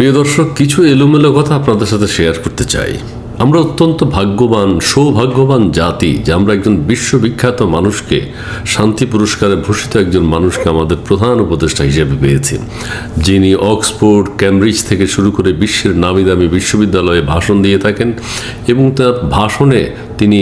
প্রিয় দর্শক, কিছু এলোমেলো কথা আপনাদের সাথে শেয়ার করতে চাই। আমরা অত্যন্ত ভাগ্যবান, সৌভাগ্যবান জাতি যে আমরা একজন বিশ্ববিখ্যাত মানুষকে, শান্তি পুরস্কারে ভূষিত একজন মানুষকে আমাদের প্রধান উপদেষ্টা হিসেবে পেয়েছি। যিনি অক্সফোর্ড ক্যামব্রিজ থেকে শুরু করে বিশ্বের নামি দামি বিশ্ববিদ্যালয়ে ভাষণ দিয়ে থাকেন এবং তার ভাষণে তিনি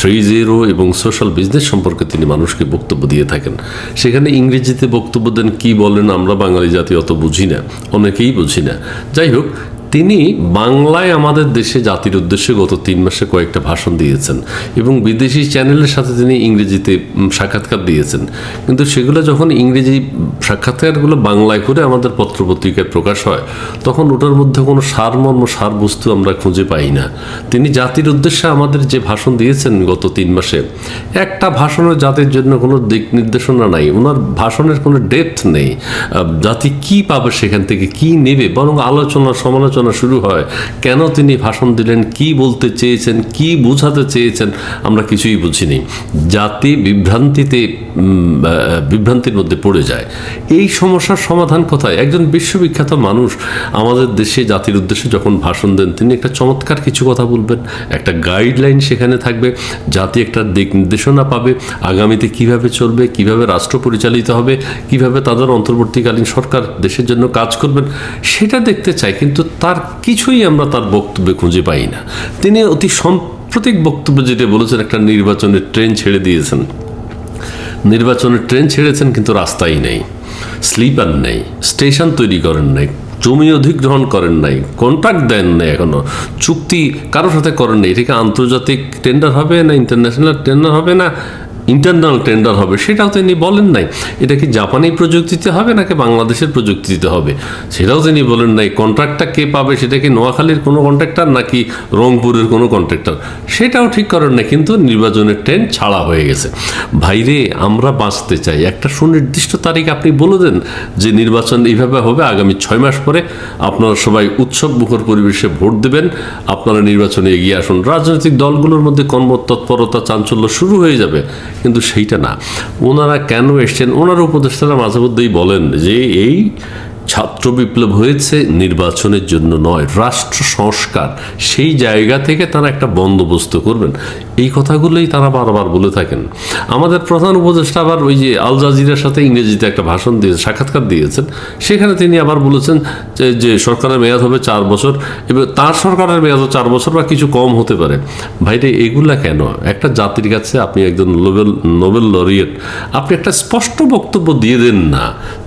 থ্রি জিরো এবং সোশ্যাল বিজনেস সম্পর্কে তিনি মানুষকে বক্তব্য দিয়ে থাকেন। সেখানে ইংরেজিতে বক্তব্য দেন, কি বলেন? আমরা বাঙালি জাতি অত বুঝি না। অনেকেই বুঝি না। যাই হোক তিনি বাংলায় আমাদের দেশে জাতির উদ্দেশ্যে গত তিন মাসে কয়েকটা ভাষণ দিয়েছেন এবং বিদেশি চ্যানেলের সাথে তিনি ইংরেজিতে সাক্ষাৎকার দিয়েছেন। কিন্তু সেগুলো যখন ইংরেজি সাক্ষাৎকারগুলো বাংলায় করে আমাদের পত্রপত্রিকায় প্রকাশ হয়, তখন ওটার মধ্যে কোনো সারমর্ম সার বস্তু আমরা খুঁজে পাই না। তিনি জাতির উদ্দেশ্যে আমাদের যে ভাষণ দিয়েছেন গত তিন মাসে, একটা ভাষণের জাতির জন্য কোনো দিক নির্দেশনা নাই, ওনার ভাষণের কোনো ডেপথ নেই। জাতি কি পাবে সেখান থেকে, কি নেবে, বরং আলোচনা, সমালোচনা শুরু হয়, কেন তিনি ভাষণ দিলেন, কি বলতে চেয়েছেন, কি বোঝাতে চেয়েছেন, আমরা কিছুই বুঝিনি। জাতি বিভ্রান্তিতে বিভ্রান্তির মধ্যে পড়ে যায়। এই সমস্যার সমাধান কোথায়? একজন বিশ্ববিখ্যাত মানুষ আমাদের দেশে জাতির উদ্দেশ্যে যখন ভাষণ দেন, তিনি একটা চমৎকার কিছু কথা বলবেন। একটা গাইডলাইন সেখানে থাকবে, জাতি একটা দিক নির্দেশনা পাবে, আগামীতে কীভাবে চলবে, কীভাবে রাষ্ট্র পরিচালিত হবে, কীভাবে তাদের অন্তর্বর্তীকালীন সরকার দেশের জন্য কাজ করবেন, সেটা দেখতে চাই, কিন্তু তার কিছুই আমরা তার বক্তব্যে খুঁজে পাই না। তিনি অতি সাম্প্রতিক বক্তব্য যেটা বলেছেন, একটা নির্বাচনের ট্রেন ছেড়ে দিয়েছেন। নির্বাচনের ট্রেন ছেড়েছেন কিন্তু রাস্তাই নেই। স্লিপার নেই, স্টেশন তৈরি করেন নাই, জমি অধিগ্রহণ করেন নাই কন্ট্রাক্ট দেন নাই এখনও, চুক্তি কারোর সাথে করেন নাই এটাকে আন্তর্জাতিক টেন্ডার হবে না ইন্টারন্যাশনাল টেন্ডার হবে না? ইন্টারনাল টেন্ডার হবে, সেটাও তিনি বলেন নাই। এটা কি জাপানি প্রযুক্তিতে হবে নাকি বাংলাদেশের প্রযুক্তিতে হবে? সেটাও তিনি বলেন নাই। কন্ট্রাক্টটা কে পাবে, সেটা কি নোয়াখালীর কোনো কন্ট্রাক্টর নাকি রংপুরের কোনো কন্ট্রাক্টর? সেটাও ঠিক করেন না কিন্তু নির্বাচনের ট্রেন ছাড়া হয়ে গেছে। ভাইরে, আমরা বাঁচতে চাই। একটা সুনির্দিষ্ট তারিখ আপনি বলে দেন যে নির্বাচন এইভাবে হবে। আগামী ছয় মাস পরে আপনারা সবাই উৎসব মুখর পরিবেশে ভোট দেবেন। আপনারা নির্বাচনে এগিয়ে আসুন। রাজনৈতিক দলগুলোর মধ্যে কর্মতৎপরতা, চাঞ্চল্য শুরু হয়ে যাবে। কিন্তু সেইটা না। ওনারা কেন এসছেন? ওনার উপদেষ্টারা মাঝে মধ্যেই বলেন যে এই ছাত্র বিপ্লব হয়েছে নির্বাচনের জন্য নয়, রাষ্ট্র সংস্কার। সেই জায়গা থেকে তারা একটা বন্দোবস্ত করবেন। এই কথাগুলোই তারা বারবার বলে থাকেন। আমাদের প্রধান উপদেষ্টা আবার ওই যে আল জাজিরার সাথে ইংরেজিতে একটা ভাষণ দিয়ে, সাক্ষাৎকার দিয়েছেন। সেখানে তিনি আবার বলেছেন যে সরকারের মেয়াদ হবে চার বছর এবং তার সরকারের মেয়াদও চার বছর বা কিছু কম হতে পারে। ভাইরে, এগুলা কেন? একটা জাতির কাছে আপনি একজন নোবেল নোবেল লরিয়েট, আপনি একটা স্পষ্ট বক্তব্য দিয়ে দেন না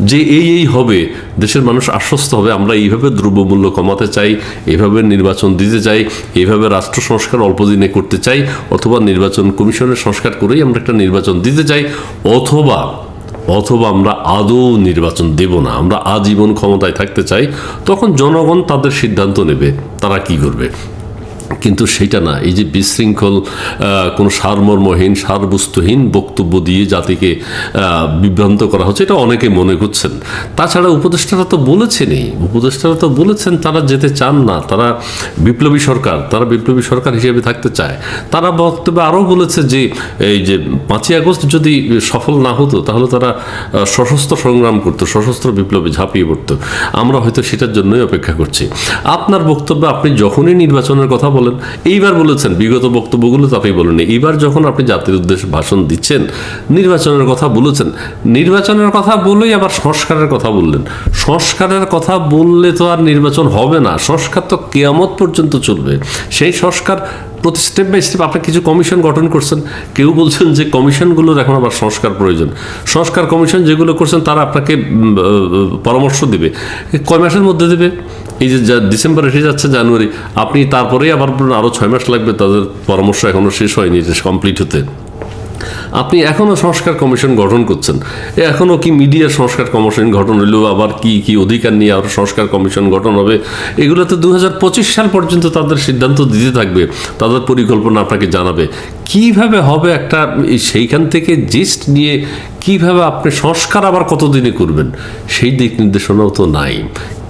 যে এই এই হবে, দেশের মানুষ আশ্বস্ত হবে, আমরা এইভাবে দ্রব্যমূল্য কমাতে চাই এইভাবে নির্বাচন দিতে চাই এইভাবে রাষ্ট্র সংস্কার অল্প দিনে করতে চাই অথবা নির্বাচন কমিশনের সংস্কার করেই আমরা একটা নির্বাচন দিতে চাই, অথবা অথবা আমরা আদৌ নির্বাচন দেব না, আমরা আজীবন ক্ষমতায় থাকতে চাই, তখন জনগণ তাদের সিদ্ধান্ত নেবে, তারা কি করবে। কিন্তু সেটা না। এই যে বিশৃঙ্খল কোনো সারমর্মহীন, সারবস্তুহীন বক্তব্য দিয়ে জাতিকে বিভ্রান্ত করা হচ্ছে, এটা অনেকে মনে করছেন। তাছাড়া উপদেষ্টারা তো বলেছেনই। উপদেষ্টারা তো বলেছেন তারা যেতে চান না। তারা বিপ্লবী সরকার, তারা বিপ্লবী সরকার হিসেবে থাকতে চায়। তারা বক্তব্যে আরও বলেছে যে, এই যে পাঁচই আগস্ট যদি সফল না হতো, তাহলে তারা সশস্ত্র সংগ্রাম করতো, সশস্ত্র বিপ্লবে ঝাঁপিয়ে পড়তো। আমরা হয়তো সেটার জন্যই অপেক্ষা করছি। আপনার বক্তব্যে আপনি যখনই নির্বাচনের কথা বলেন। এইবার বলেছেন, বিগত বক্তব্যগুলো তো আপনি বলেন এইবার যখন আপনি জাতির উদ্দেশ্যে ভাষণ দিচ্ছেন, নির্বাচনের কথা বলেছেন, নির্বাচনের কথা বলেই আবার সংস্কারের কথা বললেন। সংস্কারের কথা বললে তো আর নির্বাচন হবে না। সংস্কার তো কেয়ামত পর্যন্ত চলবে। সেই সংস্কার প্রতি স্টেপ বাই স্টেপ আপনি কিছু কমিশন গঠন করছেন। কেউ বলছেন যে কমিশনগুলোর এখন আবার সংস্কার প্রয়োজন। সংস্কার কমিশন যেগুলো করছেন, তারা আপনাকে পরামর্শ দেবে। কয় মাসের মধ্যে দেবে? এই যে ডিসেম্বর এসে যাচ্ছে জানুয়ারি আপনি তারপরেই আবার বলুন আরও ছয় মাস লাগবে, তাদের পরামর্শ এখনও শেষ হয়নি কমপ্লিট হতে। আপনি এখনও সংস্কার কমিশন গঠন করছেন। এখনও কি মিডিয়া সংস্কার কমিশন গঠন হইল, আবার কি কি অধিকার নিয়ে আরও সংস্কার কমিশন গঠন হবে? এগুলো তো দু হাজার পঁচিশ সাল পর্যন্ত তাদের সিদ্ধান্ত দিতে থাকবে, তাদের পরিকল্পনা আপনাকে জানাবে। কীভাবে হবে একটা সেইখান থেকে জিস্ট নিয়ে কীভাবে আপনি সংস্কার আবার কতদিনে করবেন? সেই দিক নির্দেশনাও তো নাই।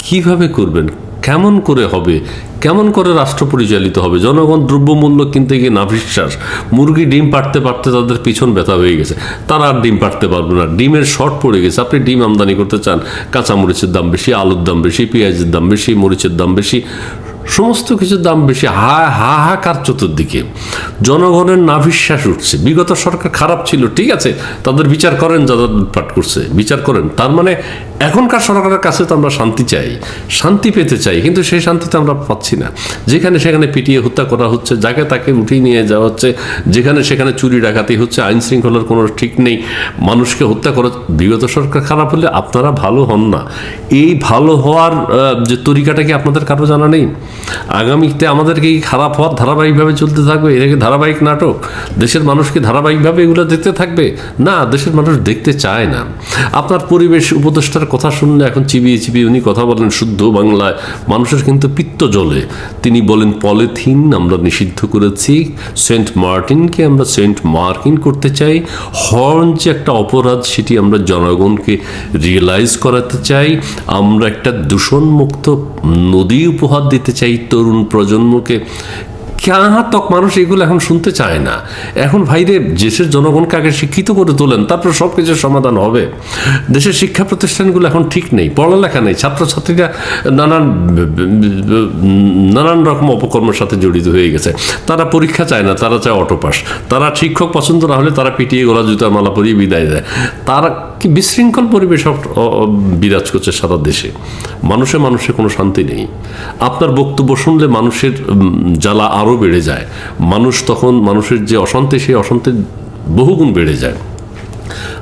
কীভাবে করবেন? কেমন করে হবে? কেমন করে রাষ্ট্র পরিচালিত হবে? জনগণ দ্রব্যমূল্য কিনতে গিয়ে নাভিশ্বাস, মুরগি ডিম পাড়তে পারতে তাদের পিছন ব্যথা হয়ে গেছে। তারা আর ডিম পাড়তে পারবে না। ডিমের শর্ট পড়ে গেছে। আপনি ডিম আমদানি করতে চান কাঁচা মরিচের দাম বেশি, আলুর দাম বেশি, পেঁয়াজের দাম বেশি, মরিচের দাম বেশি, সমস্ত কিছুর দাম বেশি। হা হাহাকার চতুর্দিকে? জনগণের নাভিশ্বাস উঠছে। বিগত সরকার খারাপ ছিল, ঠিক আছে? তাদের বিচার করেন যারা লুটপাট করছে। বিচার করেন। তার মানে এখনকার সরকারের কাছে তো আমরা শান্তি চাই, শান্তি পেতে চাই, কিন্তু সেই শান্তিতে আমরা পাচ্ছি না। যেখানে সেখানে পিটিয়ে হত্যা করা হচ্ছে, যাকে তাকে উঠিয়ে নিয়ে যাওয়া হচ্ছে, যেখানে সেখানে চুরি ডাকাতি হচ্ছে, আইন শৃঙ্খলার কোনো ঠিক নেই, মানুষকে হত্যা করা বিগত সরকার খারাপ হলে আপনারা ভালো হন না। এই ভালো হওয়ার যে তরিকাটা কি আপনাদের কারও জানা নেই? আগামীতে আমাদেরকে এই খারাপ হওয়ার ধারাবাহিকভাবে চলতে থাকবে? এটা কি ধারাবাহিক নাটক? দেশের মানুষকে ধারাবাহিকভাবে এগুলো দেখতে থাকবে? না, দেশের মানুষ দেখতে চায় না। আপনার পরিবেশ উপদেষ্টার কথা শুনলে এখন চিবিয়ে চিবিয়ে উনি কথা বলেন শুদ্ধ বাংলায়। মানুষের কিন্তু পিত্ত জ্বলে। তিনি বলেন, পলিথিন আমরা নিষিদ্ধ করেছি। সেন্ট মার্টিনকে আমরা, সেন্ট মার্কিন করতে চাই। হর্ন যে একটা অপরাধ, সেটি আমরা জনগণকে রিয়েলাইজ করাতে চাই। আমরা একটা দূষণমুক্ত নদী উপহার দিতে চাই তরুণ প্রজন্মকে। কাহা তক মানুষ এগুলো এখন শুনতে চায় না। এখন ভাইরে দেশের জনগণকে আগে শিক্ষিত করে তোলেন, তারপর সব কিছুর সমাধান হবে। দেশের শিক্ষা প্রতিষ্ঠানগুলো এখন ঠিক নেই, পড়ালেখা নেই, ছাত্রছাত্রীরা নানান নানান রকম অপকর্মের সাথে জড়িত হয়ে গেছে। তারা পরীক্ষা চায় না, তারা চায় অটোপাস তারা শিক্ষক পছন্দ না হলে তারা পিটিয়ে গলা জুতার মালা পরিয়ে বিদায় দেয়। তারা কি বিশৃঙ্খল পরিবেশ বিরাজ করছে সারা দেশে? মানুষে মানুষে কোনো শান্তি নেই। আপনার বক্তব্য শুনলে মানুষের জ্বালা আরও বেড়ে যায়। মানুষ তখন মানুষের যে অশান্তি সেই অশান্তির বহুগুণ বেড়ে যায়।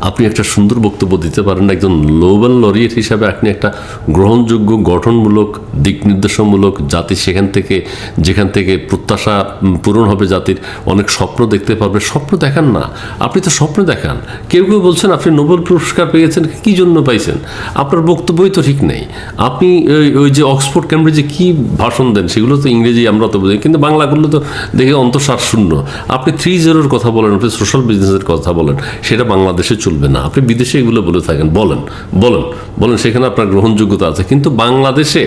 আপনি একটা সুন্দর বক্তব্য দিতে পারেন, একজন নোবেল লরিয়েট হিসাবে আপনি একটা গ্রহণযোগ্য, গঠনমূলক দিক নির্দেশমূলক জাতি সেখান থেকে, যেখান থেকে প্রত্যাশা পূরণ হবে জাতির অনেক স্বপ্ন দেখতে পারবে। স্বপ্ন দেখান না। আপনি তো স্বপ্ন দেখান। কেউ কেউ বলছেন, আপনি নোবেল পুরস্কার পেয়েছেন, কি জন্য পাইছেন? আপনার বক্তব্যই তো ঠিক নেই। আপনি ওই- ওই যে অক্সফোর্ড ক্যামব্রিজে কি ভাষণ দেন, সেগুলো তো ইংরেজি আমরা তো বুঝি, কিন্তু বাংলাগুলো তো দেখে অন্তঃসার শূন্য। আপনি থ্রি জিরোর কথা বলেন, আপনি সোশ্যাল বিজনেসের কথা বলেন, সেটা বাংলাদেশে চলবে না। আপনি বিদেশে এগুলো বলে থাকেন। বলেন বলেন। বলেন, সেখানে আপনার গ্রহণযোগ্যতা আছে। কিন্তু বাংলাদেশে,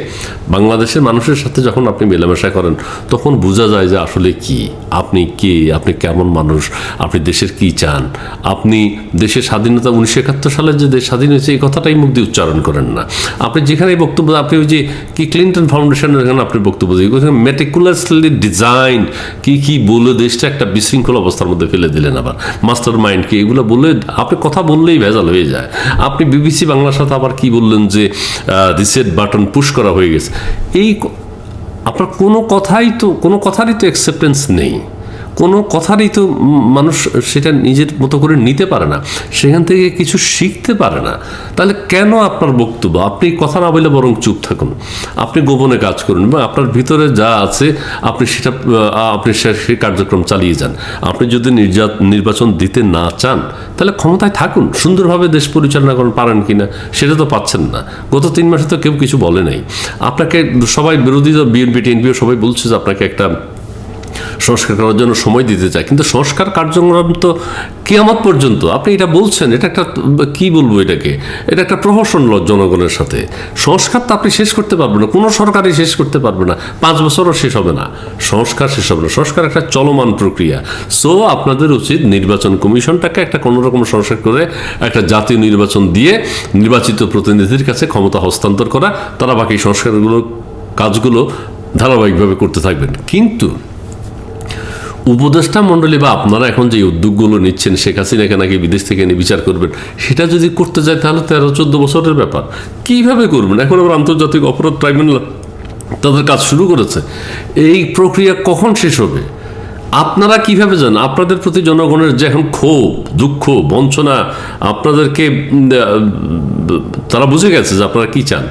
বাংলাদেশের মানুষের সাথে যখন আপনি মেলামেশা করেন, তখন বোঝা যায় যে আসলে কি? আপনি কে? আপনি কেমন মানুষ? আপনি দেশের কি চান? আপনি দেশের স্বাধীনতা উনিশশো একাত্তর সালে যে দেশ স্বাধীন হয়েছে, এই কথাটাই মুখ দিয়ে উচ্চারণ করেন না। আপনি যেখানে বক্তব্য, আপনি ওই যে কি ক্লিন্টন ফাউন্ডেশনের এখানে আপনি বক্তব্য দিয়ে মেটিকুলাসলি ডিজাইন কি কি বলে দেশটা একটা বিশৃঙ্খল অবস্থার মধ্যে ফেলে দিলেন আবার। মাস্টার মাইন্ড কি? এগুলো বলে, আপনি কথা বললেই ভেজাল হয়ে যায়। আপনি বিবিসি বাংলার সাথে আবার কি বললেন যে রিসেট বাটন পুশ করা হয়ে গেছে। এই আপনার কোনো কথাই তো, কোনো কথারই তো অ্যাকসেপ্টেন্স নেই। কোনো কথারই তো মানুষ সেটা নিজের মতো করে নিতে পারে না, সেখান থেকে কিছু শিখতে পারে না। তাহলে কেন আপনার বক্তব্য? আপনি কথা না বলে বরং চুপ থাকুন। আপনি গোপনে কাজ করুন এবং আপনার ভিতরে যা আছে, আপনি সেটা আপনি সেই কার্যক্রম চালিয়ে যান। আপনি যদি নির্যাত, নির্বাচন দিতে না চান, তাহলে ক্ষমতায় থাকুন। সুন্দরভাবে দেশ পরিচালনা করেন, পারেন কিনা সেটা তো পাচ্ছেন না। গত তিন মাসে তো কেউ কিছু বলে নাই। আপনাকে সবাই বিরোধী বিএনপি, টিএনপিও সবাই বলছে যে আপনাকে একটা সংস্কার করার জন্য সময় দিতে চায়। কিন্তু সংস্কার কার্যক্রম তো কেয়ামত পর্যন্ত, আপনি এটা বলছেন, এটা একটা কি বলব এটাকে? এটা একটা প্রহসন জনগণের সাথে। সংস্কার তো আপনি শেষ করতে পারবেন না, কোনো সরকারই শেষ করতে পারবে না, পাঁচ বছরও শেষ হবে না। সংস্কার শেষ হবে না। সংস্কার একটা চলমান প্রক্রিয়া। সো আপনাদের উচিত নির্বাচন কমিশনটাকে একটা কোনো রকম সংস্কার করে একটা জাতীয় নির্বাচন দিয়ে নির্বাচিত প্রতিনিধির কাছে ক্ষমতা হস্তান্তর করা, তারা বাকি সংস্কারগুলো, কাজগুলো ধারাবাহিকভাবে করতে থাকবেন। কিন্তু উপদেষ্টা মণ্ডলী বা আপনারা এখন যে উদ্যোগগুলো নিচ্ছেন, শেখ হাসিনাকে নাকি বিদেশ থেকে এনে বিচার করবেন, সেটা যদি করতে যায় তাহলে তেরো, চোদ্দ বছরের ব্যাপার। কীভাবে করবেন? এখন আবার আন্তর্জাতিক অপরাধ ট্রাইব্যুনাল তাদের কাজ শুরু করেছে। এই প্রক্রিয়া কখন শেষ হবে? আপনারা কীভাবে জান আপনাদের প্রতি জনগণের যে এখন ক্ষোভ, দুঃখ, বঞ্চনা, আপনাদেরকে তারা বুঝে গেছে যে আপনারা কি চান।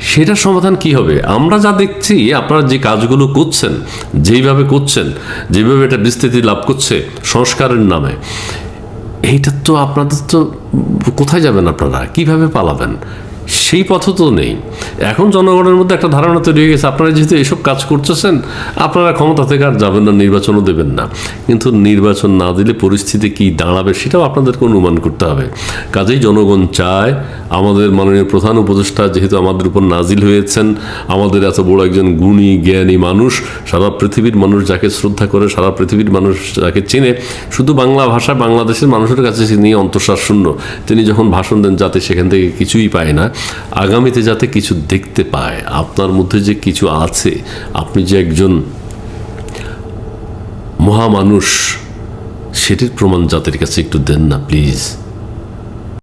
সেটার সমাধান কি হবে? আমরা যা দেখছি, আপনারা যে কাজগুলো করছেন, যেইভাবে করছেন, যেভাবে এটা বিস্তৃতি লাভ করছে সংস্কারের নামে, এইটা তো আপনাদের তো কোথায় যাবেন আপনারা? কীভাবে পালাবেন? সেই পথও তো নেই। এখন জনগণের মধ্যে একটা ধারণা তৈরি হয়ে গেছে, আপনারা যেহেতু এসব কাজ করতেছেন, আপনারা ক্ষমতা থেকে আর যাবেন না, নির্বাচনও দেবেন না। কিন্তু নির্বাচন না দিলে পরিস্থিতি কি দাঁড়াবে সেটাও আপনাদেরকে অনুমান করতে হবে। কাজেই জনগণ চায়, আমাদের মাননীয় প্রধান উপদেষ্টা যেহেতু আমাদের উপর নাজিল হয়েছেন, আমাদের এত বড় একজন গুণী, জ্ঞানী মানুষ, সারা পৃথিবীর মানুষ যাকে শ্রদ্ধা করে, সারা পৃথিবীর মানুষ যাকে চেনে, শুধু বাংলা ভাষা বাংলাদেশের মানুষের কাছে তিনি অন্তঃশ্বাস শূন্য। তিনি যখন ভাষণ দেন, যাতে সেখান থেকে কিছুই পায় না। আগামীতে যাতে কিছু দেখতে পায়, আপনার মধ্যে যে কিছু আছে, আপনি যে একজন মহামানুষ, সেটির প্রমাণ জাতির কাছে একটু দেন না, প্লিজ।